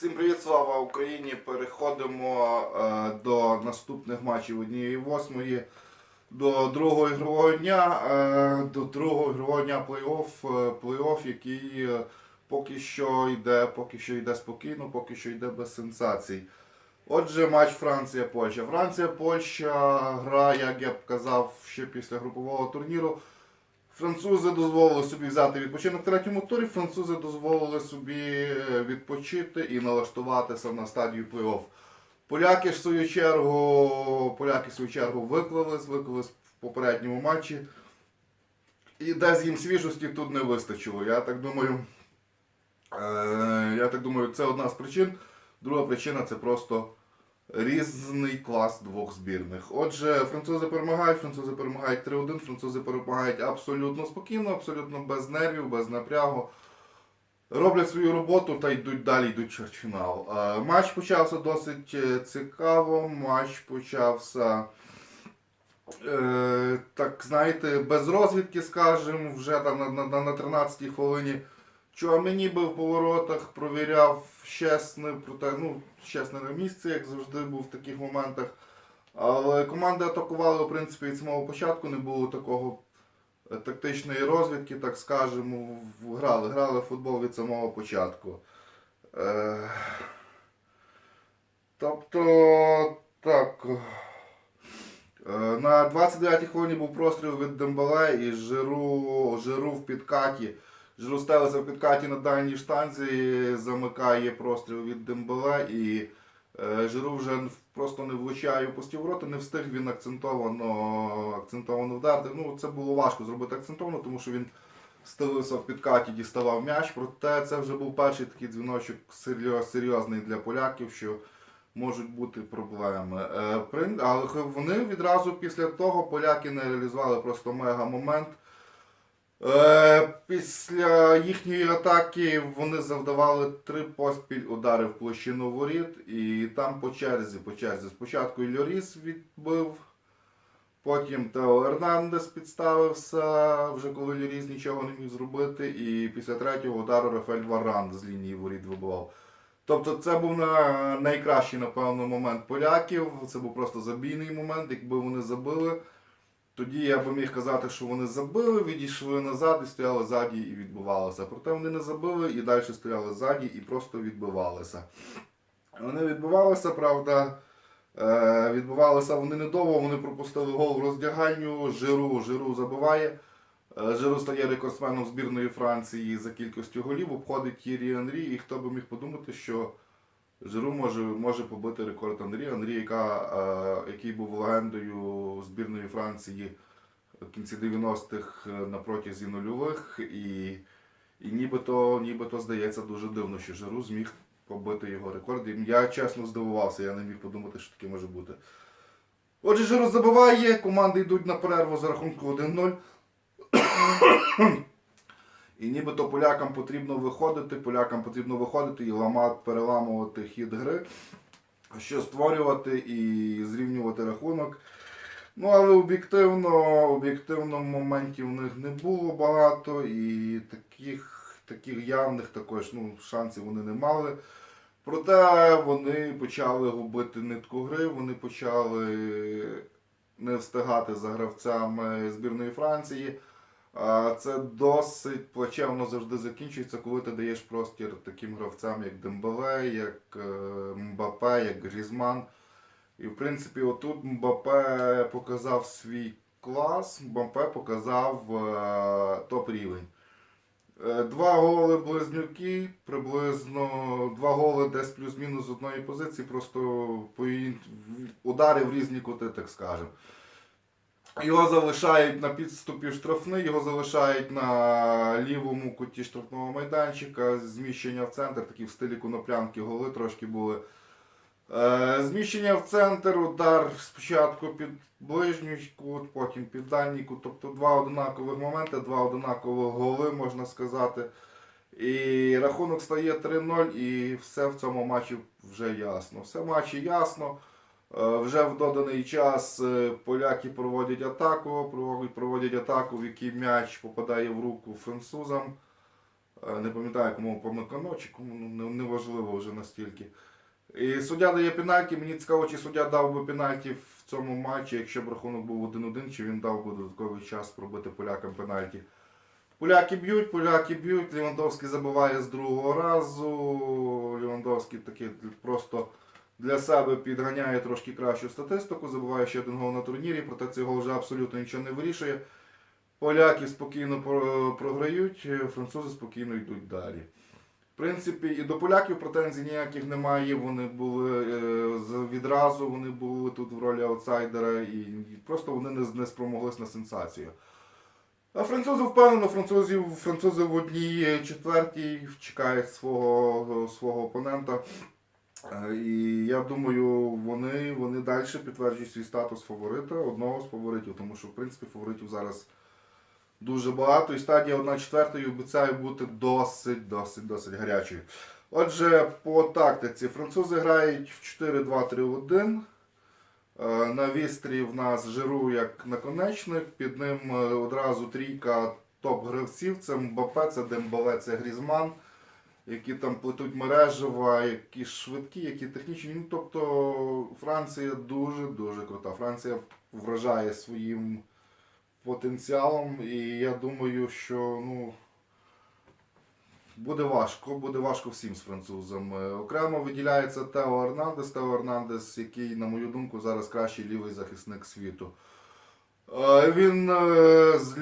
Всім привіт, слава Україні! Переходимо е, до наступних матчів однієї восьмої, до другого ігрового дня, е, до другого ігрового дня плей-офф, е, плей-офф, який е, поки що йде, поки що йде спокійно, поки що йде без сенсацій. Отже, матч Франція-Польща. Франція-Польща гра, як я б казав, ще після групового турніру. Французи дозволили собі взяти відпочинок в третьому турі. Французи дозволили собі е, відпочити і налаштуватися на стадію плей-офф. Поляки ж в свою чергу, поляки в свою чергу виклались, виклались в попередньому матчі. І десь їм свіжості тут не вистачило. Я так думаю, е, я так думаю, це одна з причин. Друга причина це просто різний клас двох збірних. Отже, французи перемагають, французи перемагають 3-1, французи перемагають абсолютно спокійно, абсолютно без нервів, без напрягу. Роблять свою роботу та йдуть далі, йдуть. Е, Матч почався досить е, цікаво. Матч почався, е, так знаєте, без розвідки, скажімо, вже там на, на, на 13-й хвилині. Чуамені би в поворотах провіряв чесне, проте, ну, чесне на місце, як завжди був в таких моментах. Але команди атакували, в принципі, від самого початку, не було такого е, тактичної розвідки, так скажемо. Грали, грали в футбол від самого початку. Е... Тобто, так. Е, На 29-й хвилині був простріл від Дембале і Жиру, Жиру в підкаті. Жиру в підкаті на дальній штанзі, замикає простріл від Дембеле і е, Жиру вже просто не влучає у пусті не встиг він акцентовано, акцентовано вдарити. Ну, це було важко зробити акцентовано, тому що він стелився в підкаті, діставав м'яч. Проте це вже був перший такий дзвіночок серйозний для поляків, що можуть бути проблеми. Е, прин- Але вони відразу після того поляки не реалізували просто мега момент. Е, Після їхньої атаки вони завдавали три поспіль удари в площину воріт, і там по черзі, по черзі. Спочатку Льоріс відбив, потім Тео Ернандес підставився, вже коли Льоріс нічого не міг зробити, і після третього удару Рафель Варан з лінії воріт вибивав. Тобто це був на найкращий, напевно, момент поляків. Це був просто забійний момент. Якби вони забили, тоді я би міг казати, що вони забили, відійшли назад і стояли ззаді і відбивалися. Проте вони не забили і далі стояли ззаді і просто відбивалися. Вони відбивалися, правда. Е, відбувалися вони недовго, вони пропустили гол в роздяганню. Жиру, Жиру забиває. Е, Жиру стає рекордсменом збірної Франції за кількістю голів, обходить Тірі Анрі, і хто би міг подумати, що Жиру може, може побити рекорд Анрі. Анрі, яка, е, який був легендою збірної Франції в кінці 90-х е, на протязі нульових. І, і нібито, нібито здається дуже дивно, що Жиру зміг побити його рекорд. І я чесно здивувався, я не міг подумати, що таке може бути. Отже, Жиру забиває, команди йдуть на перерву за рахунку 1-0. І нібито полякам потрібно виходити, полякам потрібно виходити і ламати, переламувати хід гри, що створювати і зрівнювати рахунок. Ну, але об'єктивно, об'єктивно моментів в них не було багато, і таких, таких явних також ну, шансів вони не мали. Проте вони почали губити нитку гри, вони почали не встигати за гравцями збірної Франції. А Це досить плачевно завжди закінчується, коли ти даєш простір таким гравцям, як Дембеле, як е, Мбапе, як Грізман. І в принципі, отут Мбапе показав свій клас, Мбапе показав е, топ-рівень. Е, Два голи близнюки, приблизно два голи десь плюс-мінус з одної позиції, просто по удари в різні кути, так скажемо. Його залишають на підступі штрафний, його залишають на лівому куті штрафного майданчика, зміщення в центр, такі в стилі коноплянки голи трошки були. Е, зміщення в центр, удар спочатку під ближній кут, потім під дальній кут. Тобто два однакових моменти, два однакових голи, можна сказати. І рахунок стає 3-0, і все в цьому матчі вже ясно. Все матчі ясно. Е, Вже в доданий час е, поляки проводять атаку, проводять, атаку, в якій м'яч попадає в руку французам. Не пам'ятаю, кому помикано, кому ну, неважливо вже настільки. І суддя дає пенальті. Мені цікаво, чи суддя дав би пенальті в цьому матчі, якщо б рахунок був 1-1, чи він дав би додатковий час пробити полякам пенальті. Поляки б'ють, поляки б'ють. Лівандовський забиває з другого разу. Лівандовський такий просто для себе підганяє трошки кращу статистику, забиває ще один гол на турнірі, проте цей гол вже абсолютно нічого не вирішує. Поляки спокійно програють, французи спокійно йдуть далі. Принципі, і до поляків претензій ніяких немає. Вони були е, відразу, вони були тут в ролі аутсайдера і просто вони не, не спромоглись на сенсацію. А французи впевнено, французів, французи в одній четвертій чекають свого, свого опонента. Е, І я думаю, вони, вони далі підтверджують свій статус фаворита, одного з фаворитів, тому що в принципі фаворитів зараз дуже багато, і стадія 1 четвертої обіцяє бути досить, досить, досить гарячою. Отже, по тактиці французи грають в 4-2-3-1. Е, На вістрі в нас Жиру як наконечник, під ним е, одразу трійка топ-гравців. Це Мбапе, це Дембале, це Грізман, які там плетуть мережева, які швидкі, які технічні. Ну, тобто Франція дуже-дуже крута. Франція вражає своїм потенціалом, і я думаю, що ну, буде важко, буде важко всім з французами. Окремо виділяється Тео Ернандес. Тео Ернандес, який, на мою думку, зараз кращий лівий захисник світу. Е, Він е, з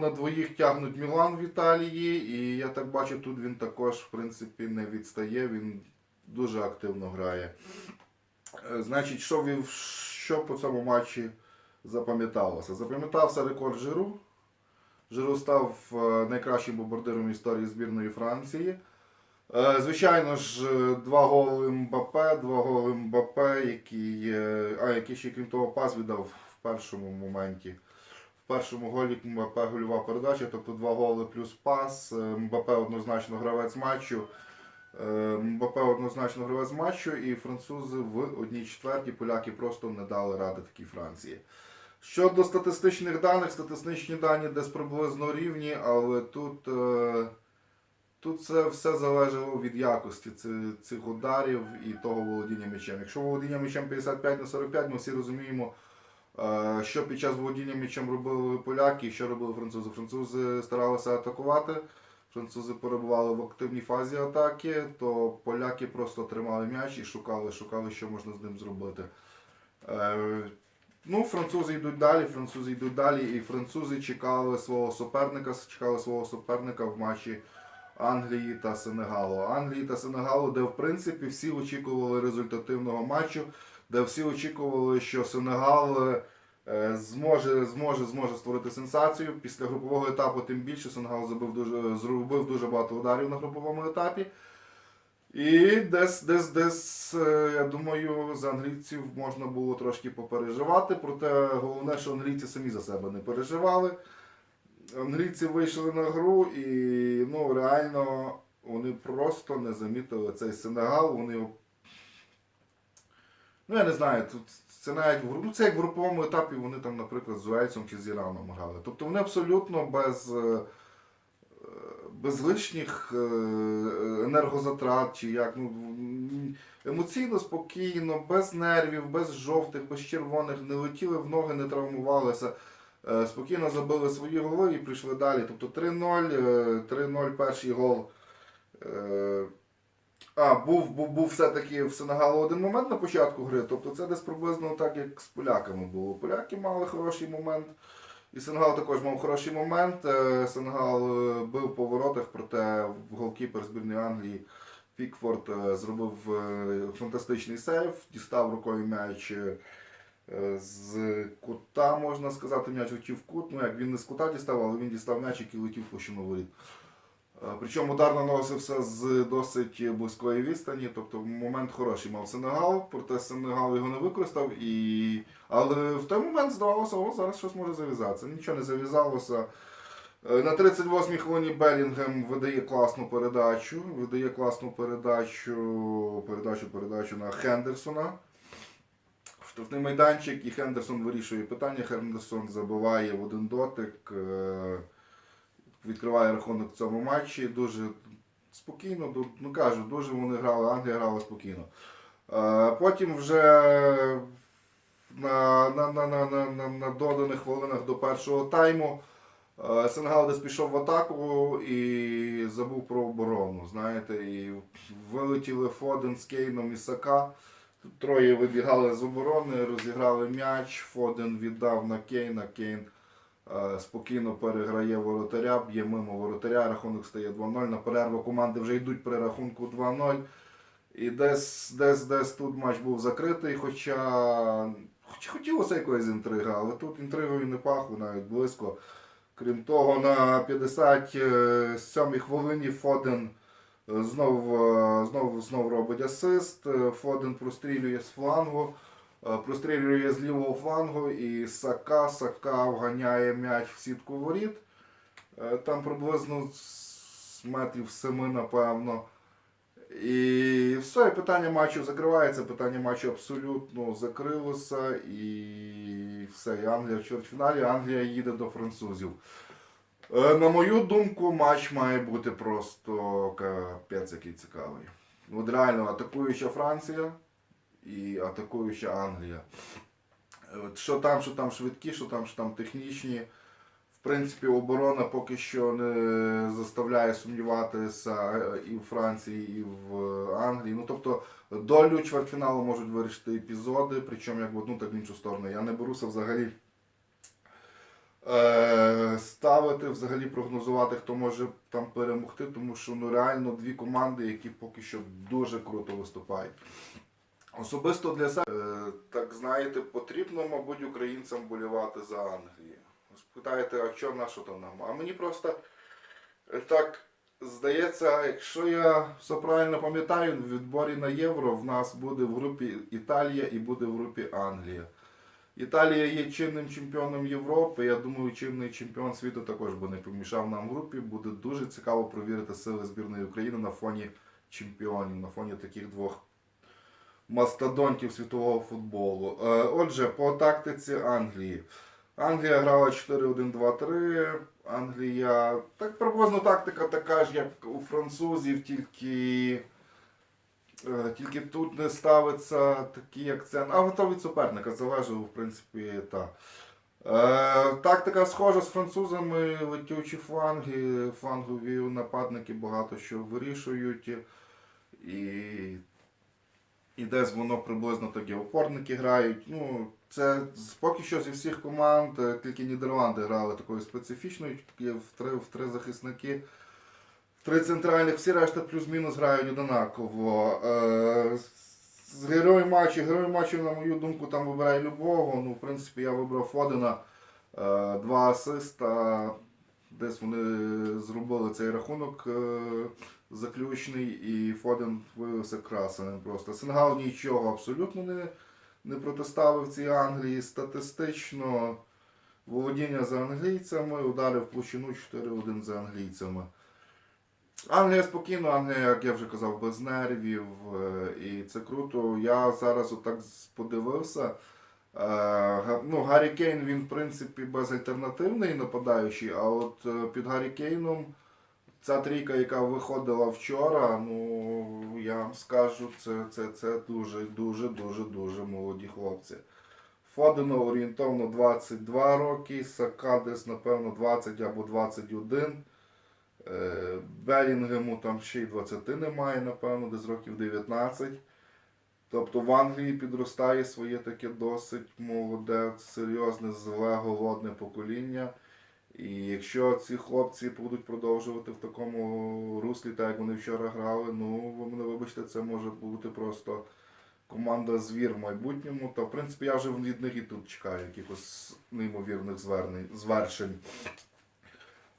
на двоїх тягнуть Мілан в Італії, і я так бачу, тут він також, в принципі, не відстає, він дуже активно грає. Е, Значить, що, що по цьому матчі запам'яталося? Запам'ятався рекорд Жиру. Жиру став е, найкращим бомбардиром історії збірної Франції. Е, Звичайно ж, е, два голи Мбапе, два голи Мбапе, який, а, який ще крім того пас віддав в першому моменті. В першому голі Мбапе гольова передача, тобто два голи плюс пас. Мбапе однозначно гравець матчу. Мбапе однозначно гравець матчу, і французи в одній четвертій поляки просто не дали ради такій Франції. Щодо статистичних даних, статистичні дані десь приблизно рівні, але тут, е, тут це все залежало від якості цих ударів і того володіння м'ячем. Якщо володіння м'ячем 55 на 45, ми всі розуміємо, е, що під час володіння м'ячем робили поляки і що робили французи. Французи старалися атакувати, французи перебували в активній фазі атаки, то поляки просто тримали м'яч і шукали, шукали, що можна з ним зробити. Ну, французи йдуть далі, французи йдуть далі, і французи чекали свого суперника, чекали свого суперника в матчі Англії та Сенегалу. Англії та Сенегалу, де в принципі всі очікували результативного матчу, де всі очікували, що Сенегал е, зможе, зможе, зможе створити сенсацію. Після групового етапу тим більше Сенегал забив дуже, зробив дуже багато ударів на груповому етапі. І десь, десь, десь, е, я думаю, за англійців можна було трошки попереживати, проте головне, що англійці самі за себе не переживали. Англійці вийшли на гру і ну, реально вони просто не замітили цей Сенегал. Вони, ну я не знаю, тут це навіть ну, це як в груповому етапі вони там, наприклад, з Уельсом чи з Іраном грали. Тобто вони абсолютно без. Е, без лишніх е, енергозатрат, чи як ну емоційно спокійно, без нервів, без жовтих, без червоних, не летіли в ноги, не травмувалися. е, Спокійно забили свої голи і прийшли далі. Тобто 3-0, е, 3-0 перший гол. е, А, був, був, був все-таки в Сенегалу один момент на початку гри. Тобто це десь приблизно так, як з поляками було. Поляки мали хороший момент. І Сенгал також мав хороший момент. Е, Сенгал е, бив по воротах, проте голкіпер збірної Англії Пікфорд е, зробив фантастичний сейф, дістав рукою м'яч з кута, можна сказати, м'яч летів в кут. Ну як він не з кута дістав, але він дістав м'яч, який летів в площину воріт. Е, Причому удар наносився з досить близької відстані, тобто момент хороший мав Сенегал, проте Сенегал його не використав. І... Але в той момент здавалося, о, зараз щось може зав'язатися. Нічого не зав'язалося. Е, На 38-й хвилині Белінгем видає класну передачу. Видає класну передачу, передачу, передачу на Хендерсона. Штрафний майданчик і Хендерсон вирішує питання. Хендерсон забиває в один дотик. Відкриває рахунок в цьому матчі. Дуже спокійно, ну кажу, дуже вони грали, Англія грала спокійно. Е, Потім вже на, на, на, на, на, на, доданих хвилинах до першого тайму е, Сенгал десь пішов в атаку і забув про оборону. Знаєте, і вилетіли Фоден з Кейном і Сака. Троє вибігали з оборони, розіграли м'яч. Фоден віддав на Кейна. Кейн спокійно переграє воротаря, б'є мимо воротаря. Рахунок стає 2-0. На перерву команди вже йдуть при рахунку 2-0. І десь, десь, десь тут матч був закритий, хоча хоч хотілося якоїсь інтриги, але тут інтригою не пахло навіть близько. Крім того, на 57-й хвилині Фоден е, знов, е, знов, знов робить асист. Е, Фоден прострілює з флангу, е, прострілює з лівого флангу і Сака, Сака вганяє м'яч в сітку воріт. Е, Там приблизно з метрів семи, напевно. І все, і питання матчу закривається, питання матчу абсолютно закрилося, і все, і Англія в чвертьфіналі, Англія їде до французів. Е, На мою думку, матч має бути просто капець який цікавий. От реально атакуюча Франція і атакуюча Англія. Що там, що там швидкі, що там, що там технічні. В принципі, оборона поки що не заставляє сумніватися і в Франції, і в Англії. Ну тобто долю чвертьфіналу можуть вирішити епізоди, причому як в одну, так в іншу сторону. Я не беруся взагалі е, ставити, взагалі прогнозувати, хто може там перемогти, тому що ну реально дві команди, які поки що дуже круто виступають. Особисто для себе, е, так знаєте, потрібно, мабуть, українцям болівати за Англію. Спитаєте, а що на що там нам? А мені просто так здається, якщо я все правильно пам'ятаю, в відборі на євро в нас буде в групі Італія і буде в групі Англія. Італія є чинним чемпіоном Європи. Я думаю, чинний чемпіон світу також би не помішав нам в групі. Буде дуже цікаво провірити сили збірної України на фоні чемпіонів, на фоні таких двох мастодонтів світового футболу. Е, Отже, по тактиці Англії. Англія грала 4-1-2-3. Англія. Так приблизно тактика така ж, як у французів, тільки. е, Тільки тут не ставиться такий акцент. А то від суперника залежить, в принципі, так. Е, тактика схожа з французами, летючі фланги, флангові нападники багато що вирішують. І, і десь воно приблизно такі опорники грають. Ну, це поки що зі всіх команд, е, тільки Нідерланди грали такою специфічною, в три, в три захисники. В три центральних, всі решта плюс-мінус грають однаково. Е, з героїв матчу, герой матчу, на мою думку, там вибирає любого. Ну, в принципі, я вибрав Фодена. Е, два асиста. Десь вони зробили цей рахунок е, заключний, і Фоден виявився красеним просто. Сенгал нічого абсолютно не, не протиставив цій Англії. Статистично володіння за англійцями, удари в площину 4-1 за англійцями. Англія спокійно, Англія, як я вже казав, без нервів. е, І це круто. Я зараз отак подивився. Е, Ну, Гаррі Кейн, він, в принципі, безальтернативний нападаючий, а от е, під Гаррі Кейном ця трійка, яка виходила вчора, ну я вам скажу, це, це, це дуже, дуже, дуже, молоді хлопці. Фодену орієнтовно 22 роки, Сака десь, напевно, 20 або 21. Е, Белінгему там ще й 20 немає, напевно, десь років 19. Тобто в Англії підростає своє таке досить молоде, серйозне, зле, голодне покоління. І якщо ці хлопці будуть продовжувати в такому руслі, так як вони вчора грали, ну ви мене вибачте, це може бути просто команда звір в майбутньому. Та в принципі я вже від них і тут чекаю якихось неймовірних звернень, звершень.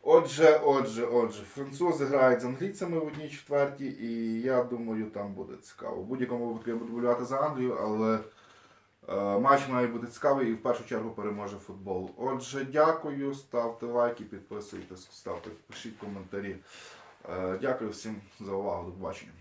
Отже, отже, отже, французи грають з англійцями в одній четвертій, і я думаю, там буде цікаво. В будь-якому випадку я буду болювати за Англію, але матч має бути цікавий і в першу чергу переможе футбол. Отже, дякую, ставте лайки, підписуйтесь, ставте, пишіть коментарі. Е, дякую всім за увагу. До побачення.